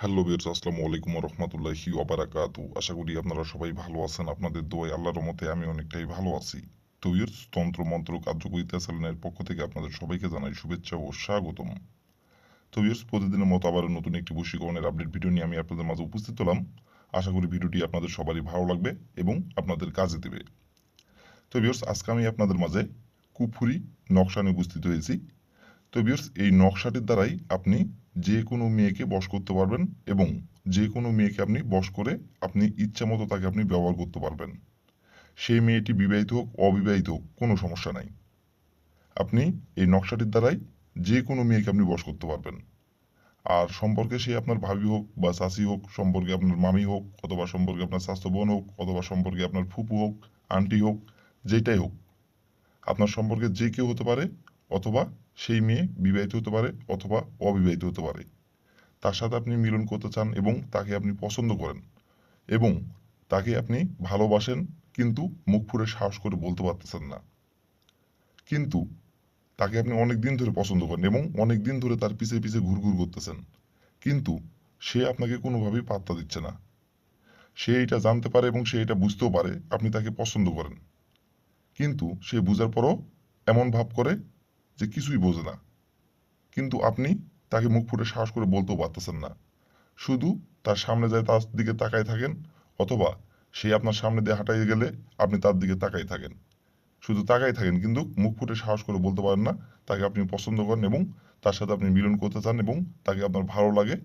Hello বিয়ার্স আসসালামু আলাইকুম রহমতুল্লাহি ওবারাকাতু আশা করি আপনারা সবাই ভালো আছেন, আপনাদের দোয়াই আল্লাহর মতে আমি অনেকটাই ভালো আছি। তো বিয়ার্স তন্ত্র, মন্ত্র কার্যকরিতা চ্যানেলের পক্ষ থেকে আপনাদের সবাইকে জানাই শুভেচ্ছা ও স্বাগতম। তো বিয়ার্স প্রতিদিনের মতো আবার নতুন একটি বশীকরণের আপডেট ভিডিও নিয়ে আমি আপনাদের মাঝে উপস্থিত হলাম। আশা করি ভিডিওটি আপনাদের সবারই ভালো লাগবে এবং আপনাদের কাজে দেবে। তো বিয়ার্স আজকে আমি আপনাদের মাঝে কুফুরি নকশা নিয়ে উপস্থিত হয়েছি। তো বিয়ার্স এই নকশাটির দ্বারাই আপনি যে কোনো মেয়েকে বশ করতে পারবেন এবং যে কোনো মেয়েকে আপনি বশ করে আপনি ইচ্ছা মতো তাকে আপনি ব্যবহার করতে পারবেন। সেই মেয়েটি বিবাহিত হোক, অবিবাহিত হোক, কোনো সমস্যা নাই। আপনি এই নকশাটির দ্বারাই যে কোনো মেয়েকে আপনি বশ করতে পারবেন। আর সম্পর্কে সে আপনার ভাবি হোক বা চাচি হোক, সম্পর্কে আপনার মামি হোক, অথবা সম্পর্কে আপনার স্বাস্থ্য বোন হোক, অথবা সম্পর্কে আপনার ফুপু হোক, আন্টি হোক, যেটাই হোক, আপনার সম্পর্কে যে কেউ হতে পারে অথবা সেই মেয়ে বিবাহিত হতে পারে অথবা অবিবাহিত হতে পারে। তার সাথে আপনি মিলন করতে চান এবং তাকে আপনি পছন্দ করেন এবং তাকে আপনি ভালোবাসেন কিন্তু মুখ ফুরে সাহস করে বলতে পারতেছেন না। কিন্তু তাকে আপনি অনেক দিন ধরে পছন্দ করেন এবং অনেক দিন ধরে তার পিছে পিছে ঘুরঘুর করতেছেন। কিন্তু সে আপনাকে কোনোভাবেই পাত্তা দিচ্ছে না। সে এটা জানতে পারে এবং সে এটা বুঝতেও পারে, আপনি তাকে পছন্দ করেন। কিন্তু সে বুঝার পরও এমন ভাব করে যে কিছুই বোঝে না। কিন্তু আপনি তাকে মুখ ফুটে সাহস করে বলতেও পারতেছেন না। শুধু তার সামনে যায় তার দিকে তাকায় থাকেন অথবা সে আপনার সামনে দিয়ে হাঁটাই গেলে আপনি তার দিকে তাকাই থাকেন। শুধু তাকাই থাকেন, কিন্তু মুখ ফুটে সাহস করে বলতে পারেন না, তাকে আপনি পছন্দ করেন এবং তার সাথে আপনি মিলন করতে চান এবং তাকে আপনার ভালো লাগে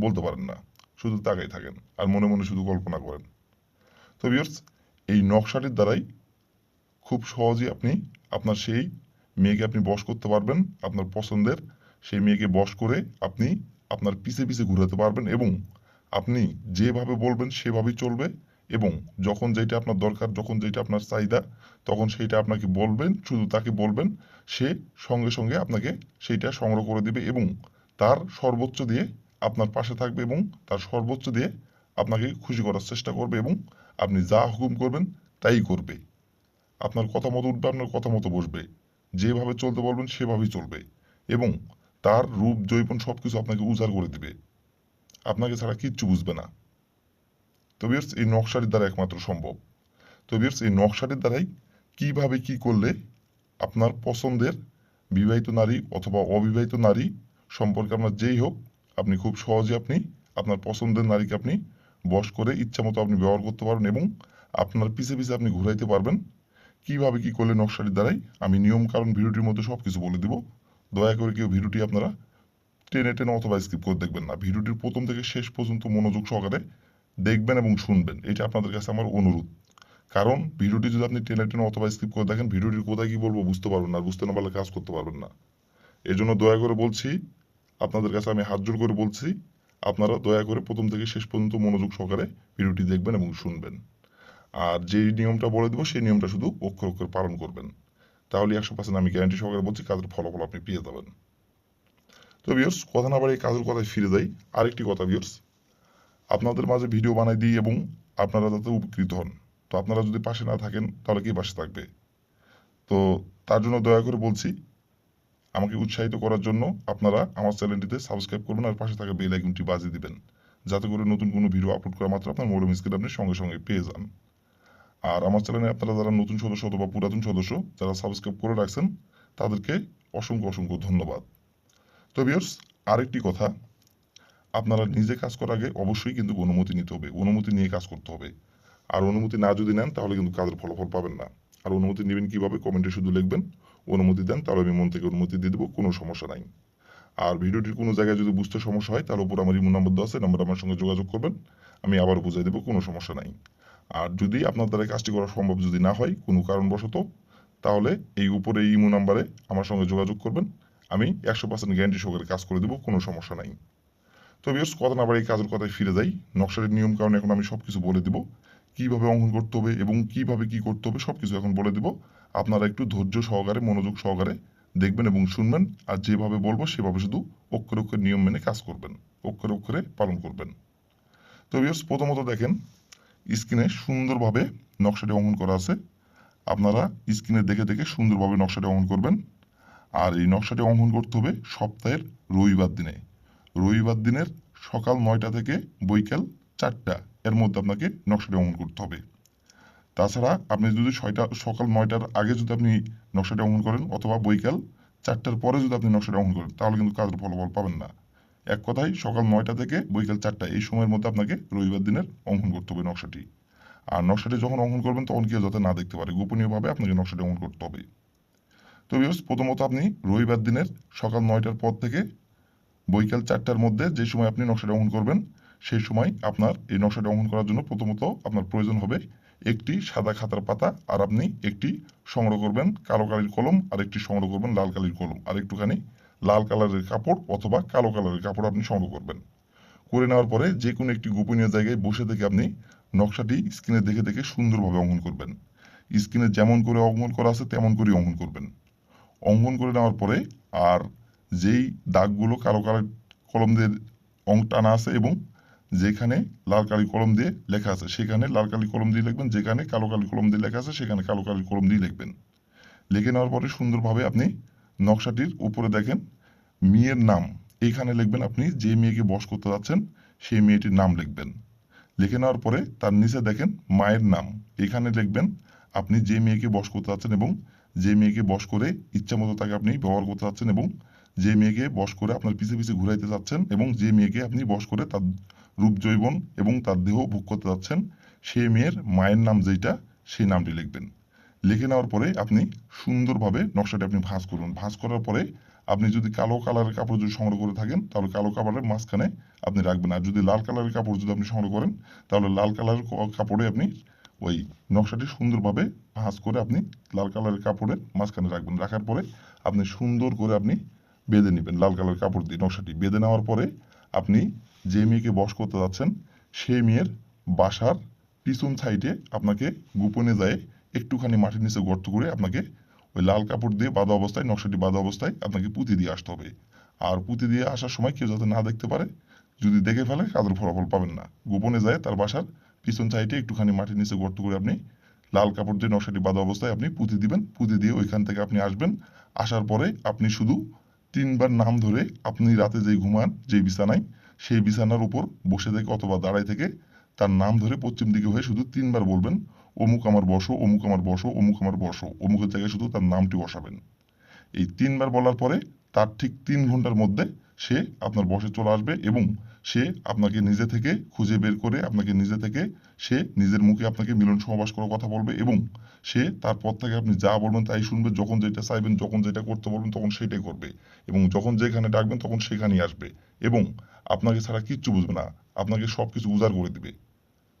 বলতে পারেন না। শুধু তাকাই থাকেন আর মনে মনে শুধু কল্পনা করেন। তো বিয়ার্স এই নকশাটির দ্বারাই খুব সহজেই আপনি আপনার সেই মেয়েকে আপনি বশ করতে পারবেন আপনার পছন্দের, সেই মেয়েকে বশ করে আপনি আপনার পিছে পিছে ঘুরাতে পারবেন এবং আপনি যেভাবে বলবেন সেভাবেই চলবে এবং যখন যেটা আপনার দরকার, যখন যেটা আপনার চাহিদা, তখন সেইটা আপনাকে বলবেন, শুধু তাকে বলবেন, সে সঙ্গে সঙ্গে আপনাকে সেইটা সংগ্রহ করে দিবে এবং তার সর্বোচ্চ দিয়ে আপনার পাশে থাকবে এবং তার সর্বোচ্চ দিয়ে আপনাকে খুশি করার চেষ্টা করবে এবং আপনি যা হুকুম করবেন তাই করবে। আপনার কথা মতো উঠবে, আপনার কথা মতো বসবে। যেভাবে চলতে বলবেন, সেভাবেই চলবে এবং তার রূপ, জৈবন সব কিছু আপনাকে উজাড় করে দিবে। আপনাকে ছাড়া কিচ্ছু বুঝবে না। তো বিয়ার্স এই নকশাটির দ্বারা একমাত্র সম্ভব। তো বিয়ার্স এই নকশাটির দ্বারাই কীভাবে কি করলে আপনার পছন্দের বিবাহিত নারী অথবা অবিবাহিত নারী সম্পর্কে আপনার যেই হোক, আপনি খুব সহজে আপনি আপনার পছন্দের নারীকে আপনি বশ করে ইচ্ছা মতো আপনি ব্যবহার করতে পারবেন এবং আপনার পিছে পিছে আপনি ঘুরাইতে পারবেন। কীভাবে কি করলে নকশাটির দ্বারাই আমি নিয়ম কারণ ভিডিওটির মধ্যে সব কিছু বলে দিব। দয়া করে কেউ ভিডিওটি আপনারা টেনে টেনে অথবা স্কিপ করে দেখবেন না। ভিডিওটির প্রথম থেকে শেষ পর্যন্ত মনোযোগ সহকারে দেখবেন এবং শুনবেন। এটা আপনাদের কাছে আমার অনুরোধ। কারণ ভিডিওটি যদি আপনি টেনে টেনে অথবা স্কিপ করে দেখেন, ভিডিওটির কোথায় কি বলব বুঝতে পারবেন না বুঝতে না পারলে কাজ করতে পারবেন না। এই জন্য দয়া করে বলছি, আপনাদের কাছে আমি হাত জোর করে বলছি, আপনারা দয়া করে প্রথম থেকে শেষ পর্যন্ত মনোযোগ সহকারে ভিডিওটি দেখবেন এবং শুনবেন। আর যে নিয়মটা বলে দেবো, সেই নিয়মটা শুধু অক্ষর অক্ষর পালন করবেন। তাহলে একশো পার্সেন্ট আমি গ্যারান্টি সহকারে বলছি, কাজের ফলাফল আপনি পেয়ে যাবেন। তো ভিউর্স কথা না বাড়ি কাজের কথায় ফিরে যাই। আরেকটি কথা ভিউর্স আপনাদের মাঝে ভিডিও বানাই দিই এবং আপনারা যাতে উপকৃত হন। তো আপনারা যদি পাশে না থাকেন, তাহলে কি পাশে থাকবে? তো তার জন্য দয়া করে বলছি, আমাকে উৎসাহিত করার জন্য আপনারা আমার চ্যানেলটিতে সাবস্ক্রাইব করবেন আর পাশে থাকা বেল আইকনটি বাজিয়ে দিবেন। যাতে করে নতুন কোনো ভিডিও আপলোড করা মাত্র আপনার মোবাইল স্ক্রিন আপনি সঙ্গে সঙ্গে পেয়ে যান। আর আমার চ্যানেলে আপনারা যারা নতুন সদস্য অথবা পুরাতন সদস্য, যারা সাবস্ক্রাইব করে রাখছেন, তাদেরকে অসংখ্য অসংখ্য ধন্যবাদ। তো বিয়ার্স আরেকটি কথা, আপনারা নিজে কাজ করার আগে অবশ্যই কিন্তু অনুমতি নিতে হবে, অনুমতি নিয়ে কাজ করতে হবে। আর অনুমতি না যদি নেন, তাহলে কিন্তু কাজের ফলাফল পাবেন না। আর অনুমতি নেবেন কীভাবে, কমেন্টে শুধু লিখবেন, অনুমতি দেন, তাহলে আমি মন থেকে অনুমতি দিয়ে দেবো, কোনো সমস্যা নাই। আর ভিডিওটির কোনো জায়গায় যদি বুঝতে সমস্যা হয় তাহলে উপর আমার ইমো নম্বর দেওয়া আছে নাম্বার আমার সঙ্গে যোগাযোগ করবেন, আমি আবার বুঝিয়ে দেবো, কোনো সমস্যা নাই। আর যদি আপনার দ্বারা কাজটি করা সম্ভব যদি না হয় কোনো কারণবশত, তাহলে এই উপরে ইমো নাম্বারে আমার সঙ্গে যোগাযোগ করবেন। আমি একশো পার্সেন্ট গ্যারান্টি সহকারে কাজ করে দেবো, কোনো সমস্যা নাই। তো বিয়স কথা না বাড়ি কাজের কথায় ফিরে যাই। নকশারের নিয়ম কারণে এখন আমি সব কিছু বলে দিব। কীভাবে অঙ্কন করতে হবে এবং কীভাবে কি করতে হবে সব কিছু এখন বলে দিব। আপনারা একটু ধৈর্য সহকারে, মনোযোগ সহকারে দেখবেন এবং শুনবেন। আর যেভাবে বলব, সেভাবে শুধু অক্ষরে অক্ষরে নিয়ম মেনে কাজ করবেন। অক্ষরে অক্ষরে পালন করবেন। তো বিয়স প্রথমত দেখেন স্ক্রিনে সুন্দরভাবে নকশাটি অঙ্কন করা আছে। আপনারা স্ক্রিনে দেখে দেখে সুন্দরভাবে নকশাটি অঙ্কন করবেন। আর এই নকশাটি অঙ্কন করতে হবে সপ্তাহের রবিবার দিনে। রবিবার দিনের সকাল নয়টা থেকে বৈকাল চারটা এর মধ্যে আপনাকে নকশাটি অঙ্কন করতে হবে। তাছাড়া আপনি যদি ছয়টা, সকাল নয়টার আগে যদি আপনি নকশাটি অঙ্কন করেন অথবা বৈকাল চারটার পরে যদি আপনি নকশাটি অঙ্কন করেন, তাহলে কিন্তু কাজের ফলাফল পাবেন না। এক কথায় সকাল নয়টা থেকে বৈকাল চারটা এই সময়ের মধ্যে আপনাকে রবিবার দিনের অঙ্কন করতে হবে নকশাটি। আর নকশাটি যখন অঙ্কন করবেন তখন কেউ যাতে না দেখতে পারে, গোপনীয়ভাবে আপনাকে নকশাটি অঙ্কন করতে হবে। তো ভিউয়ার্স প্রথমত আপনি রবিবার দিনের সকাল নয়টার পর থেকে বৈকাল চারটার মধ্যে যে সময় আপনি নকশাটা অঙ্কন করবেন, সেই সময় আপনার এই নকশাটা অঙ্কন করার জন্য প্রথমত আপনার প্রয়োজন হবে একটি সাদা খাতার পাতা আর আপনি একটি সংগ্রহ করবেন কালো কালির কলম আর একটি সংগ্রহ করবেন লাল কালির কলম। আর একটুখানি লাল কালারের কাপড় অথবা কালো কালারের কাপড় আপনি সংগ্রহ করবেন। করে নেওয়ার পরে যে কোনো একটি গোপনীয় জায়গায় বসে থেকে আপনি নকশাটি স্ক্রিনে দেখে দেখে সুন্দরভাবে অঙ্কন করবেন। স্ক্রিনে যেমন করে অঙ্কন করা আছে তেমন করেই অঙ্কন করবেন। অঙ্কন করে নেওয়ার পরে আর যেই দাগগুলো কালো কালার কলম দিয়ে অঙ্ক টানা আছে এবং যেখানে লাল কালি কলম দিয়ে লেখা আছে সেখানে লাল কালি কলম দিয়ে লিখবেন, যেখানে কালো কালি কলম দিয়ে লেখা আছে সেখানে কালো কালি কলম দিয়ে লিখবেন। লিখে নেওয়ার পরে সুন্দরভাবে আপনি নকশাটির উপরে দেখেন মেয়ের নাম। এইখানে লিখবেন আপনি, যে মেয়েকে বস করতে যাচ্ছেন, সেই মেয়েটির নাম লিখবেন। লিখে নেওয়ার পরে তার নিচে দেখেন মায়ের নাম। এখানে লিখবেন, আপনি যে মেয়েকে বস করতে যাচ্ছেন এবং যে মেয়েকে বস করে ইচ্ছা মতো তাকে আপনি ব্যবহার করতে চাচ্ছেন এবং যে মেয়েকে বস করে আপনার পিছে পিছে ঘুরাইতে চাচ্ছেন এবং যে মেয়েকে আপনি বস করে তার রূপ জৈবন এবং তার দেহ ভোগ করতে যাচ্ছেন সেই মেয়ের মায়ের নাম যেটা সেই নামটি লিখবেন। লিখে নেওয়ার পরে আপনি সুন্দরভাবে নকশাটি আপনি ভাঁজ করুন। ভাঁজ করার পরে আপনি যদি কালো কালারের কাপড় যদি সংগ্রহ করে থাকেন, তাহলে কালো কাপড়ের মাঝখানে আপনি রাখবেন। আর যদি লাল কালারের কাপড় যদি আপনি সংগ্রহ করেন, তাহলে লাল কালারের কাপড়ে আপনি ওই নকশাটি সুন্দরভাবে ভাঁজ করে আপনি লাল কালারের কাপড়ের মাঝখানে রাখবেন। রাখার পরে আপনি সুন্দর করে আপনি বেঁধে নেবেন লাল কালারের কাপড় দিয়ে নকশাটি। বেঁধে নেওয়ার পরে আপনি যে মেয়েকে বশ করতে যাচ্ছেন, সেই মেয়ের বাসার পিছন সাইডে আপনাকে গোপনে যায় একটুখানি মাটির নিচে গর্ত করে আপনাকে ওই লাল কাপড় দিয়ে বাঁধা অবস্থায়, নকশাটি বাঁধা অবস্থায় আপনাকে পুঁতি দিয়ে আসতে হবে। আর পুঁতি দিয়ে আসার সময় কেউ যাতে না দেখতে পারে, যদি দেখে ফেলে কাজের ফলাফল পাবেন না। গোপনে যায় তার বাসার পিছন সাইডে একটুখানি মাটির নিচে গর্ত করে আপনি লাল কাপড় দিয়ে নকশাটি বাঁধা অবস্থায় আপনি পুঁতি দিবেন। পুঁতি দিয়ে ওইখান থেকে আপনি আসবেন। আসার পরে আপনি শুধু তিনবার নাম ধরে আপনি রাতে যেই ঘুমান, যেই বিছানায়, সেই বিছানার উপর বসে থেকে অথবা দাঁড়ায় থেকে তার নাম ধরে পশ্চিম দিকে হয়ে শুধু তিনবার বলবেন অমুক আমার বসো, অমুক আমার বসো, অমুক আমার বসো। অমুকের জায়গায় শুধু তার নামটি বসাবেন। এই তিনবার বলার পরে তার ঠিক তিন ঘণ্টার মধ্যে সে আপনার বসে চলে আসবে এবং সে আপনাকে নিজে থেকে খুঁজে বের করে আপনাকে নিজে থেকে সে নিজের মুখে আপনাকে মিলন সমাবাস করার কথা বলবে এবং সে তারপর থেকে আপনি যা বলবেন তাই শুনবে। যখন যেটা চাইবেন, যখন যেটা করতে বলবেন, তখন সেটাই করবে এবং যখন যেখানে ডাকবেন, তখন সেখানেই আসবে এবং আপনাকে ছাড়া কিচ্ছু বুঝবে না। আপনাকে সব কিছু উজাড় করে দিবে।